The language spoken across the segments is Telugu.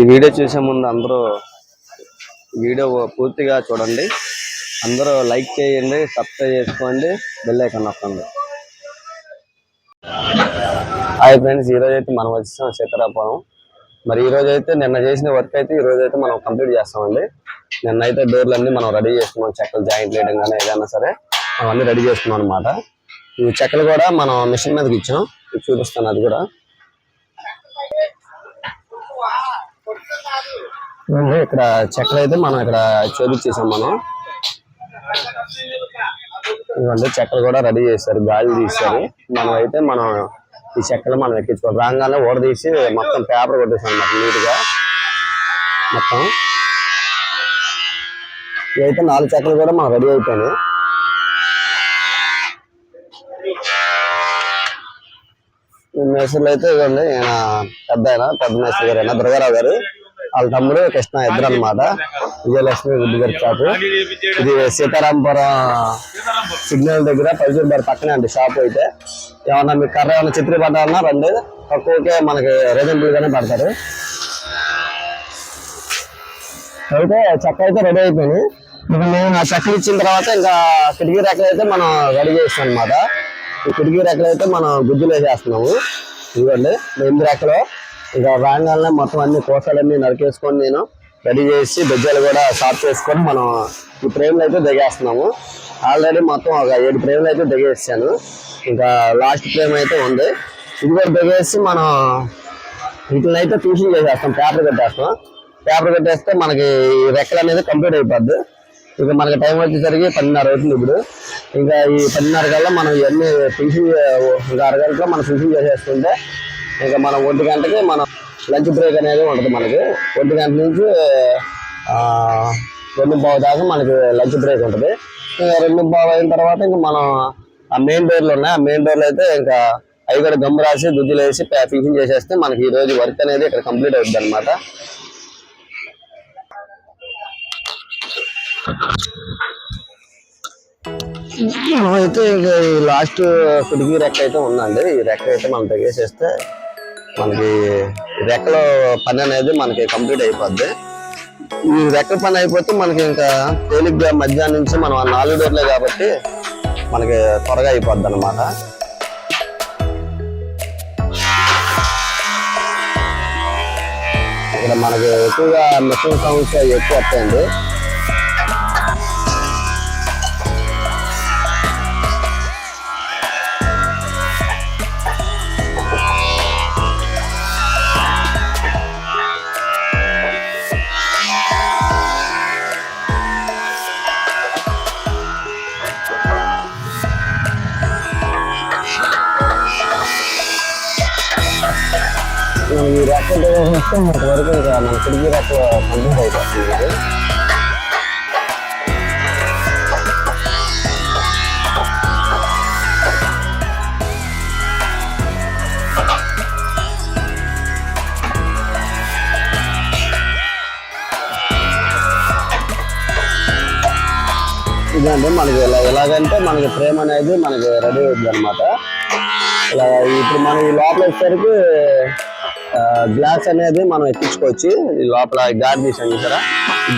ఈ వీడియో చూసే ముందు అందరూ వీడియో పూర్తిగా చూడండి. అందరూ లైక్ చేయండి సబ్స్క్రైబ్ చేసుకోండి బెల్ ఐకాన్ నొక్కండి. హాయ్ ఫ్రెండ్స్ ఈ రోజు అయితే మనం వచ్చేసాం సీతారాపురం మరి ఈ రోజు అయితే నిన్న చేసిన వర్క్ అయితే ఈ రోజు అయితే మనం కంప్లీట్ చేస్తామండి. నిన్న అయితే డోర్లు అన్ని మనం రెడీ చేసుకున్నాం చెక్కలు జాయింట్ వేయడం కానీ ఏదైనా సరే మనం అన్ని రెడీ చేసుకున్నాం అనమాట ఈ చెక్కలు కూడా మనం మిషన్ మీదకి ఇచ్చాం. చూపిస్తాను అది కూడా. చూడండి ఇక్కడ చెక్కలు అయితే మనం ఇక్కడ చూపించేసాం మనం. ఇదిగోండి చెక్కలు కూడా రెడీ చేశారు గాలి తీశారు. మనం అయితే మనం ఈ చెక్కలు మనం ఎక్కించుకోవాలి. రాగానే ఓడ తీసి మొత్తం పేపర్ కొట్టేసాం అన్నమాట నీట్గా మొత్తం. ఇవైతే నాలుగు చెక్కలు కూడా మనం రెడీ అయిపోయినాయి. ఈ మేస్త్రులు అయితే ఇవ్వండి ఈయన పెద్ద ఆయన పెద్ద మేస్త్రి గారు ఆయన దుర్గారావు గారు. వాళ్ళ తమ్ముడు కృష్ణ ఇద్దరు అనమాట విజయలక్ష్మి గుడ్డి గారి షాప్. ఇది సీతారాంపురం సిగ్నల్ దగ్గర పల్సూరు బార్ పక్కనే అండి షాప్ అయితే. ఏమన్నా మీకు కర్ర ఏమన్నా చిత్రీ పడ్డాలన్నా రండి. తక్కువకే మనకి రీజనబుల్ గానే పడతారు. అయితే చెక్క అయితే రెడీ అయిపోయింది. ఇప్పుడు మేము ఆ చెక్కలు ఇచ్చిన తర్వాత ఇంకా కిటికీ రెక్కలు అయితే మనం రెడీ చేస్తాం అనమాట ఈ కిటికీ రెక్కలు అయితే మనం గుజ్జులు వేసేస్తున్నాము. ఇదిగోండి ఎనిమిది రెక్కలు ఇక రాగానే మొత్తం అన్ని కోసాలన్నీ నరికేసుకొని నేను రెడీ చేసి బెజ్జాలు కూడా సాఫ్ చేసుకొని మనం ఈ ఫ్రేమ్లు అయితే దిగేస్తున్నాము. ఆల్రెడీ మొత్తం ఒక ఏడు ఫ్రేమ్లు అయితే దిగేసాను. ఇంకా లాస్ట్ ఫ్రేమ్ అయితే ఉంది. ఇది కూడా దిగేసి మనం వీటిని అయితే ఫినిషింగ్ చేసేస్తాం పేపర్ కట్టేస్తాం. పేపర్ కట్టేస్తే మనకి ఈ రెక్కలు అనేది కంప్లీట్ అయిపోద్ది. ఇక మనకి టైం వచ్చేసరికి పన్నెండున్నర అవుతుంది ఇప్పుడు. ఇంకా ఈ పన్నెండున్నర కల్లా మనం ఇవన్నీ ఫినిషింగ్ ఇంకా అరగంటలో మనం ఫినిషింగ్ చేసేసుకుంటే ఇంకా మనం ఒంటి గంటకి మనం లంచ్ బ్రేక్ అనేది ఉంటుంది మనకి. ఒంటి గంట నుంచి రెండు బావు దాకా మనకి లంచ్ బ్రేక్ ఉంటుంది. ఇంకా రెండు బావు అయిన తర్వాత ఇంకా మనం ఆ మెయిన్ డోర్లు ఉన్నాయి. ఆ మెయిన్ డోర్లు అయితే ఇంకా అవి కూడా గమ్ము రాసి గుజ్జులు వేసి ఫిక్సింగ్ చేసేస్తే మనకి ఈ రోజు వర్క్ అనేది ఇక్కడ కంప్లీట్ అవుతుంది అనమాట అయితే ఇంకా ఈ లాస్ట్ కిటికీ రెక్క అయితే ఉందండి. ఈ రెక్క అయితే మనం తెగేసేస్తే మనకి రెక్కలో పని అనేది మనకి కంప్లీట్ అయిపోద్ది. ఈ రెక్కల పని అయిపోతే మనకి ఇంకా తేలిగ్గా మధ్యాహ్నం నుంచి మనం ఆ నాలుగు డోర్లే కాబట్టి మనకి త్వరగా అయిపోద్ది అనమాట ఇక్కడ మనకి ఎక్కువగా మిషన్ సౌండ్స్ ఎక్కువ వస్తాయండి. ఈ రెక్క వస్తే మనకి వరకు ఇంకా మన తిరిగి రెక్క కంప్లీట్ అయిపోతుంది. ఇదంటే మనకి ఇలా ఎలాగంటే మనకి ఫ్రేమ్ అనేది మనకి రెడీ అవుతుంది అనమాట ఇలా ఇప్పుడు మనం ఈ లోపల వచ్చేసరికి గ్లాస్ అనేది మనం ఎక్కించుకోవచ్చు. లోపల గాడి తీసాం చూసారా?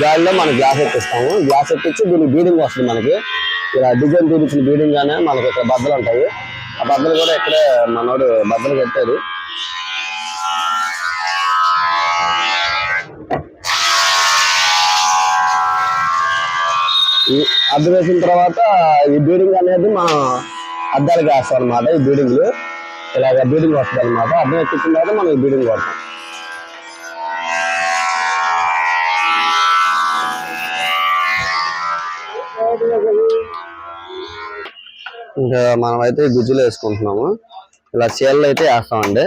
గాడిలో మనం గ్లాస్ ఎక్కిస్తాము. గ్లాస్ ఎక్కించి దీనికి బీడింగ్ వస్తుంది మనకి. ఇలా డిజైన్ చూపించిన బీడింగ్ గానే మనకి ఇక్కడ బద్దలు ఉంటాయి. ఆ బద్దలు కూడా ఇక్కడే మనోడు బద్దలు కట్టారు ఈ అద్దం వేసిన తర్వాత ఈ బీడింగ్ అనేది మనం అద్దాలకి వేస్తాం అనమాట ఈ బీడింగ్లు. ఇలాగ బీడింగ్ వస్తుంది అనమాట అర్థం ఎక్కించిన తర్వాత మనం బీడింగ్ కొడతాం ఇంకా మనం అయితే గుజ్జులు వేసుకుంటున్నాము. ఇలా చీరలు అయితే వేస్తామండి.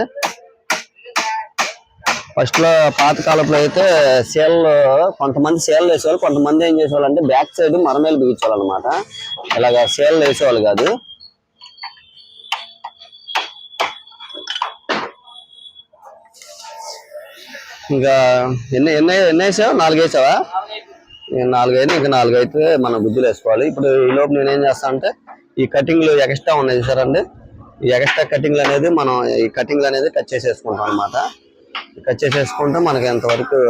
ఫస్ట్లో అయితే చీరలు కొంతమంది సేల్ వేసేవాళ్ళు కొంతమంది ఏం చేసేవాళ్ళు అంటే బ్యాక్ సైడ్ మరమేలు బిగించేవాళ్ళు అనమాట ఇలాగ సేల్ వేసేవాళ్ళు కాదు. ఇంకా ఎన్ని ఎన్ని ఎన్ని వేసావు? నాలుగు వేసావా? నాలుగు అయితే ఇంకా నాలుగు అయితే మనం గుజ్జులు వేసుకోవాలి. ఇప్పుడు ఈ లోపు నేను ఏం అంటే ఈ కటింగ్లు ఎక్స్ట్రా ఉన్నాయి చూసారండి. ఈ ఎక్స్ట్రా కటింగ్లు అనేది మనం ఈ కటింగ్లు అనేది కట్ చేసేసుకుంటాం అనమాట కట్ చేసేసుకుంటే మనకి ఎంతవరకు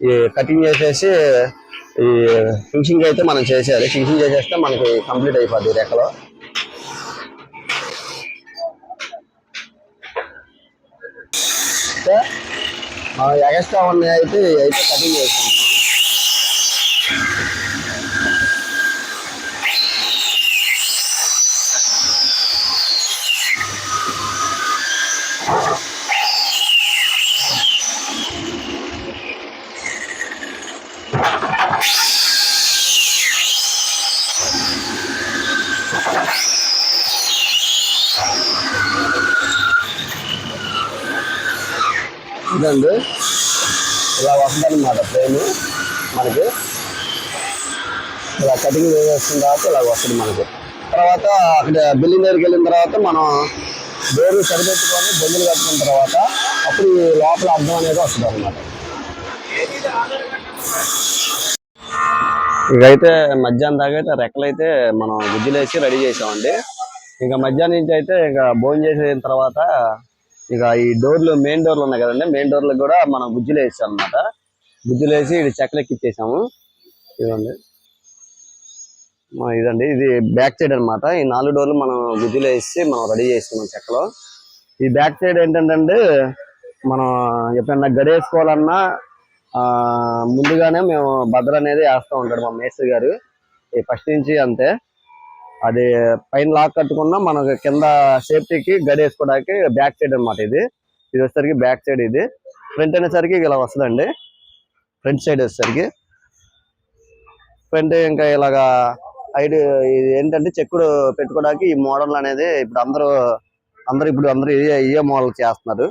ఈ కటింగ్ చేసేసి ఈ ఫినిషింగ్ అయితే మనం చేసేయాలి. ఫినిషింగ్ చేసేస్తే మనకి కంప్లీట్ అయిపోద్ది రెక్కలో. ఎగస్ట్రా ఉన్నాయి అయితే అయితే కటింగ్ చేస్తాం ఇదండి. ఇలా వస్తుంది అనమాట ఫ్రేమ్ మనకి. ఇలా కటింగ్ వేసిన తర్వాత ఇలా వస్తుంది మనకి. తర్వాత అక్కడ బిల్లింగ్ దగ్గరికి వెళ్ళిన తర్వాత మనం డోర్ సరిపెట్టుకొని బొందులు కట్టుకున్న తర్వాత అప్పుడు ఈ లోపల అర్థం అనేది వస్తుంది అనమాట ఇకైతే మధ్యాహ్నం దాకా అయితే రెక్కలు అయితే మనం గుజ్జులేసి రెడీ చేసామండి. ఇంకా మధ్యాహ్నం నుంచి అయితే ఇంకా భోజనం చేసిన తర్వాత ఇక ఈ డోర్లు మెయిన్ డోర్లు ఉన్నాయి కదండి. మెయిన్ డోర్లు కూడా మనం గుజ్జులు వేసాం అనమాట గుజ్జులు వేసి ఇది చెక్కలకి ఇచ్చేసాము ఇదండి ఇదండి. ఇది బ్యాక్ సైడ్ అన్నమాట. ఈ నాలుగు డోర్లు మనం గుజ్జులు వేసి మనం రెడీ చేసుకున్నాం చెక్కలో. ఈ బ్యాక్ సైడ్ ఏంటంటే మనం ఎప్పుడన్నా గడేసుకోవాలన్నా ముందుగానే మేము భద్ర అనేది వేస్తూ ఉంటాడు మా మేస్త్రి గారు. ఈ ఫస్ట్ నుంచి అంతే. అది పైన లాక్ కట్టుకున్నా మనకు కింద సేఫ్టీకి గడేసుకోవడానికి బ్యాక్ సైడ్ అన్నమాట ఇది. ఇది వచ్చేసరికి బ్యాక్ సైడ్ ఇది. ఫ్రంట్ అనేసరికి ఇలా వస్తుందండి. ఫ్రంట్ సైడ్ వచ్చేసరికి. ఫ్రంట్ ఇంకా ఇలాగా ఐడి ఇది ఏంటంటే చెక్కుడు పెట్టుకోవడానికి ఈ మోడల్ అనేది ఇప్పుడు అందరూ అందరూ ఇప్పుడు అందరూ ఇదే ఇయే మోడల్ చేస్తున్నారు.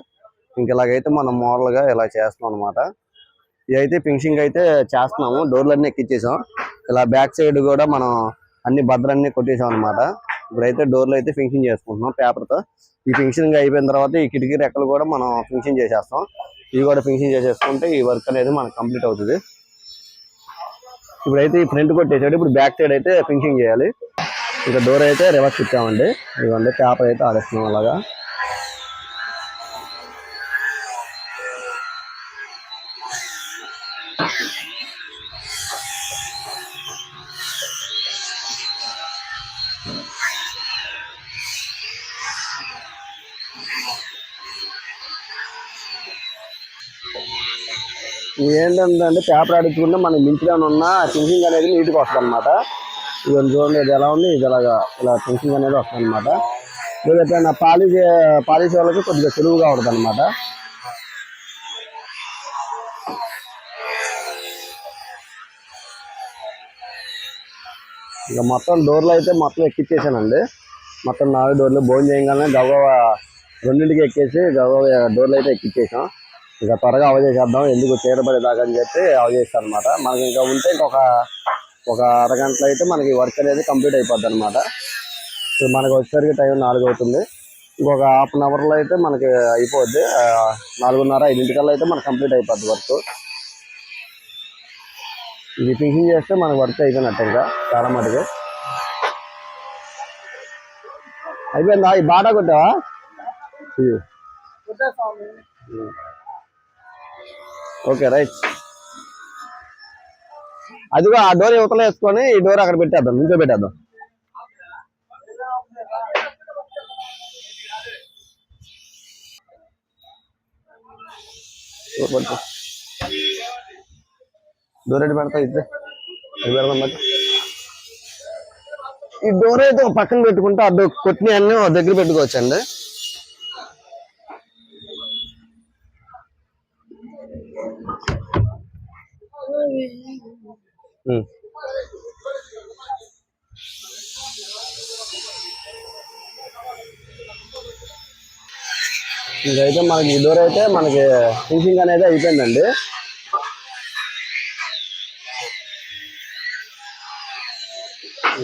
ఇంక ఇలాగైతే మనం మోడల్గా ఇలా చేస్తున్నాం అనమాట ఇదైతే ఫినిషింగ్ అయితే చేస్తున్నాము. డోర్లు అన్ని ఎక్కిచ్చేసాం. ఇలా బ్యాక్ సైడ్ కూడా మనం అన్ని భద్రాన్ని కొట్టేసాం అనమాట ఇప్పుడైతే డోర్లు అయితే ఫినిషింగ్ చేసుకుంటున్నాం పేపర్తో ఈ ఫినిషింగ్ అయిపోయిన తర్వాత ఈ కిటికీ రెక్కలు కూడా మనం ఫినిషింగ్ చేసేస్తాం. ఇవి కూడా ఫినిషింగ్ చేసేసుకుంటే ఈ వర్క్ అనేది మనకు కంప్లీట్ అవుతుంది. ఇప్పుడైతే ఈ ఫ్రంట్ కొట్టేసాడు ఇప్పుడు బ్యాక్ సైడ్ అయితే ఫినిషింగ్ చేయాలి. ఇంకా డోర్ అయితే రివర్స్ ఇచ్చామండి ఇదిగోండి పేపర్ అయితే ఆడేస్తున్నాం అలాగా. ఏంటంటే పేపర్ అడుగుతుంటే మనకి మించిలో ఉన్న థింకింగ్ అనేది నీట్గా వస్తుంది అనమాట ఇది చూడండి ఇది ఎలా ఉంది? ఇది ఎలాగా ఇలా థింకింగ్ అనేది వస్తుంది అనమాట మీరు ఎప్పుడైనా పాలిష్ పాలిష్ వాళ్ళకి కొద్దిగా సులువుగా ఉంటుంది అనమాట ఇంకా మొత్తం డోర్లు అయితే మొత్తం ఎక్కిచ్చేసానండి. మొత్తం నాలుగు డోర్లు భోజనం చేయగానే గవ్వ రెండింటికి ఎక్కేసి గవ్వ డోర్లు అయితే ఎక్కిచ్చేసాం. ఇంకా త్వరగా అవ చేసేద్దాం. ఎందుకు చేరబడేదాకా అని చెప్పి అవ చేస్తాం అనమాట మనకి ఇంకా ఉంటే ఇంకొక ఒక అరగంటలో అయితే మనకి వర్క్ అనేది కంప్లీట్ అయిపోద్ది అనమాట మనకి వచ్చేసరికి టైం నాలుగు అవుతుంది. ఇంకొక హాఫ్ అన్ అవర్లో అయితే మనకి అయిపోద్ది. నాలుగున్నర ఐదింటికల్లా అయితే మనకి కంప్లీట్ అయిపోద్ది వర్క్ ఇది ఫినిషింగ్ చేస్తే మనకి వర్క్ అయిపోయినట్టు ఇంకా చాలా మటుకు. అయిపోయిందా? ఈ బాటా కొట్టావా. Okay right. అదిగో ఆ డోర్ యువతలో వేసుకొని ఈ డోర్ అక్కడ పెట్టేద్దాం ఇంకో పెట్టేద్దాం. డోర్ ఎటు పెడతా ఇది. పెడదాం మరి. ఈ డోర్ అయితే పక్కన పెట్టుకుంటే అడ్డు కొట్టిన దగ్గర పెట్టుకోవచ్చండి. అండి ఇంకైతే మనకి ఇదోర్ డోర్ అయితే మనకి ఫినిషింగ్ అనేది అయిపోయిందండి.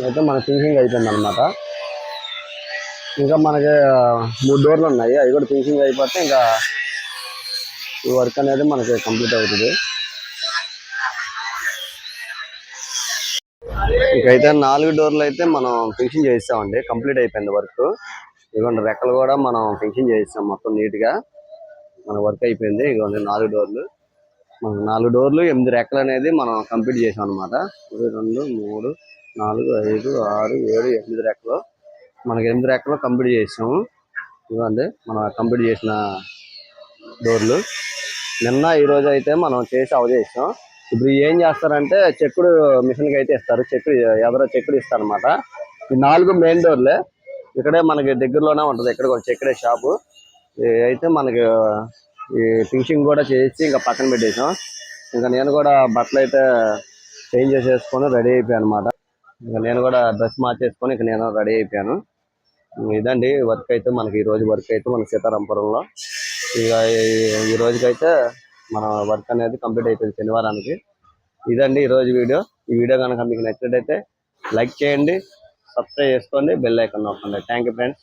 అయితే మన ఫినిషింగ్ అయిపోయింది అనమాట ఇంకా మనకి మూడు డోర్లు ఉన్నాయి. అవి కూడా ఫినిషింగ్ అయిపోతే ఇంకా ఈ వర్క్ అనేది మనకి కంప్లీట్ అవుతుంది. ఇకైతే నాలుగు డోర్లు అయితే మనం ఫినిషింగ్ చేస్తామండి కంప్లీట్ అయిపోయింది వర్క్. ఇదిగోండి రెక్కలు కూడా మనం ఫినిషింగ్ చేస్తాం మొత్తం నీట్గా మన వర్క్ అయిపోయింది. ఇదిగోండి నాలుగు డోర్లు. మనం నాలుగు డోర్లు ఎనిమిది రెక్కలు అనేది మనం కంప్లీట్ చేసాం అనమాట ఒకటి రెండు మూడు నాలుగు ఐదు ఆరు ఏడు ఎనిమిది రెక్కలు. మనకి ఎనిమిది రెక్కలు కంప్లీట్ చేసాము ఇవ్వండి మనం కంప్లీట్ చేసిన డోర్లు. నిన్న ఈ రోజు అయితే మనం చేసి అవజేసాం ఇప్పుడు ఏం చేస్తారంటే చెక్కుడు మిషన్కి అయితే ఇస్తారు. చెక్కుడు ఎదరో చెక్కుడు ఇస్తారు అనమాట ఈ నాలుగు మెయిన్ డోర్లే. ఇక్కడే మనకి దగ్గరలోనే ఉంటుంది. ఇక్కడ కొంచెం చెక్కడే షాపు. ఇది అయితే మనకి ఈ ఫినిషింగ్ కూడా చేసి ఇంకా పక్కన పెట్టేసాం. ఇంకా నేను కూడా బట్టలు అయితే చేంజ్ చేసేసుకొని రెడీ అయిపోయాను అనమాట ఇంకా నేను కూడా డ్రెస్ మార్చేసుకొని ఇంకా నేను రెడీ అయిపోయాను. ఇదండి వర్క్ అయితే మనకి ఈ రోజు వర్క్ అయితే మన సీతారాంపురంలో. ఇక ఈ- రోజుకైతే మన వర్క్ అనేది కంప్లీట్ అయిపోయింది శనివారానికి. ఇదండి ఈ రోజు వీడియో. ఈ వీడియో కనుక మీకు నచ్చినట్టయితే లైక్ చేయండి సబ్స్క్రైబ్ చేసుకోండి బెల్ ఐకాన్ నొక్కండి. Thank you friends